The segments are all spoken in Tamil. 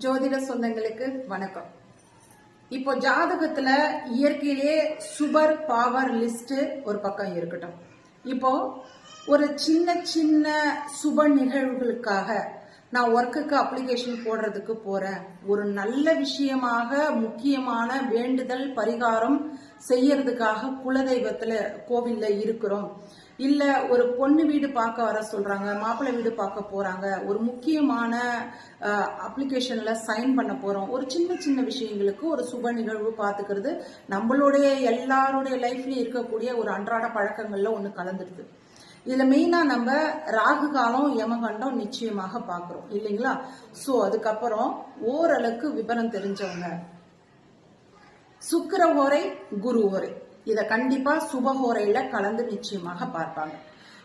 ஜோதிட சொந்தங்களுக்கு வணக்கம். இப்போ ஜாதகத்துல இயற்கையிலே சுபர் பாவர் லிஸ்ட் ஒரு பக்கம் இருக்கட்டும். இப்போ ஒரு சின்ன சின்ன சுப நிகழ்வுகளுக்காக நான் ஒர்க்குக்கு அப்ளிகேஷன் போடுறதுக்கு போறேன். ஒரு நல்ல விஷயமாக முக்கியமான வேண்டுதல் பரிகாரம் செய்யறதுக்காக குலதெய்வத்துல கோவில்ல இருக்கிறோம். இல்ல ஒரு பொண்ணு வீடு பார்க்க வர சொல்றாங்க மாப்பிள்ளை வீடு பார்க்க போறாங்க ஒரு முக்கியமான அப்ளிகேஷன்ல சைன் பண்ண போறோம். ஒரு சின்ன சின்ன விஷயங்களுக்கு ஒரு சுப நிகழ்வு பார்த்துக்கிறது நம்மளுடைய எல்லாருடைய லைஃப்லயும் இருக்கக்கூடிய ஒரு அன்றாட பழக்கங்கள்ல ஒண்ணு கலந்துருது இதுல மெயினா நம்ம ராகு காலம் யமகண்டம் நிச்சயமாக பாக்குறோம் இல்லைங்களா? சோ அதுக்கப்புறம் ஓரளவுக்கு விவரம் தெரிஞ்சவங்க. சுக்கிர ஓரை குரு ஓரை. இதை கண்டிப்பா சுபஹோரையில கலந்து நிச்சயமாக பார்ப்பாங்க.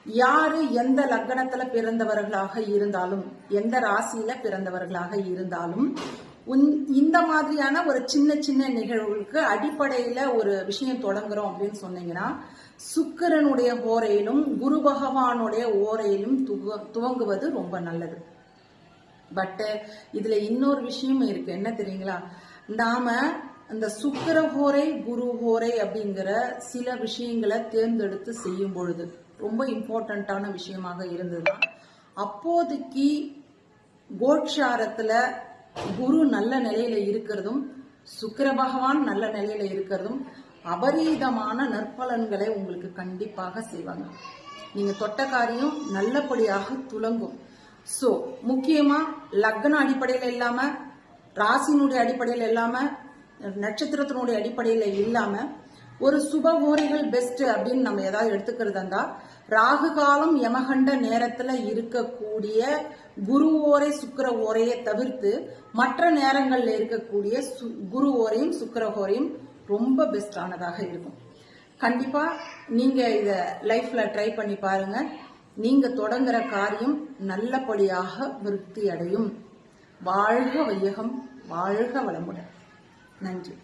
யாரு எந்த லக்னத்துல பிறந்தவர்களாக இருந்தாலும் எந்த ராசியில பிறந்தவர்களாக இருந்தாலும் உன்- இந்த மாதிரியான ஒரு சின்ன சின்ன நிகழ்வுகளுக்கு அடிப்படையில ஒரு விஷயம் தொடங்குறோம் அப்படின்னு சொன்னீங்கன்னா சுக்கிரனுடைய ஓரையிலும் குரு பகவானுடைய ஓரையிலும் துவ- துவங்குவது ரொம்ப நல்லது. பட் இதுல இன்னொரு விஷயம் இருக்கு. என்ன தெரியுங்களா? நாம அந்த சுக்கர ஹோரை குரு ஹோரை அப்படிங்கிற சில விஷயங்களை தேர்ந்தெடுத்து செய்யும் பொழுது ரொம்ப இம்பார்ட்டண்ட்டான விஷயமாக இருந்ததுதான் அப்போதைக்கு கோட்சாரத்துல குரு நல்ல நிலையில இருக்கிறதும் சுக்கிர பகவான் நல்ல நிலையில இருக்கிறதும் அபரீதமான நற்பலன்களை உங்களுக்கு கண்டிப்பாக செய்வாங்க. நீங்க தொட்ட காரியம் நல்லபடியாக துலங்கும். ஸோ முக்கியமா லக்ன அடிப்படையில் இல்லாம ராசினுடைய அடிப்படையில் இல்லாம நட்சத்திரத்தினுடைய அடிப்படையில் இல்லாமல் ஒரு சுப ஓரைகள் பெஸ்ட் அப்படின்னு நம்ம ஏதாவது எடுத்துக்கிறதா இருந்தா ராகு காலம் யமகண்ட நேரத்துல இருக்கக்கூடிய குரு ஓரை சுக்கர ஓரையை தவிர்த்து மற்ற நேரங்கள்ல இருக்கக்கூடிய சு- குரு ஓரையும் சுக்கர ஓரையும் ரொம்ப பெஸ்டானதாக இருக்கும். கண்டிப்பா நீங்க இத லைஃப்ல ட்ரை பண்ணி பாருங்க. நீங்க தொடங்குற காரியம் நல்லபடியாக விருத்தி அடையும் வாழ்க வையகம் வாழ்க வளமுடன். நன்றி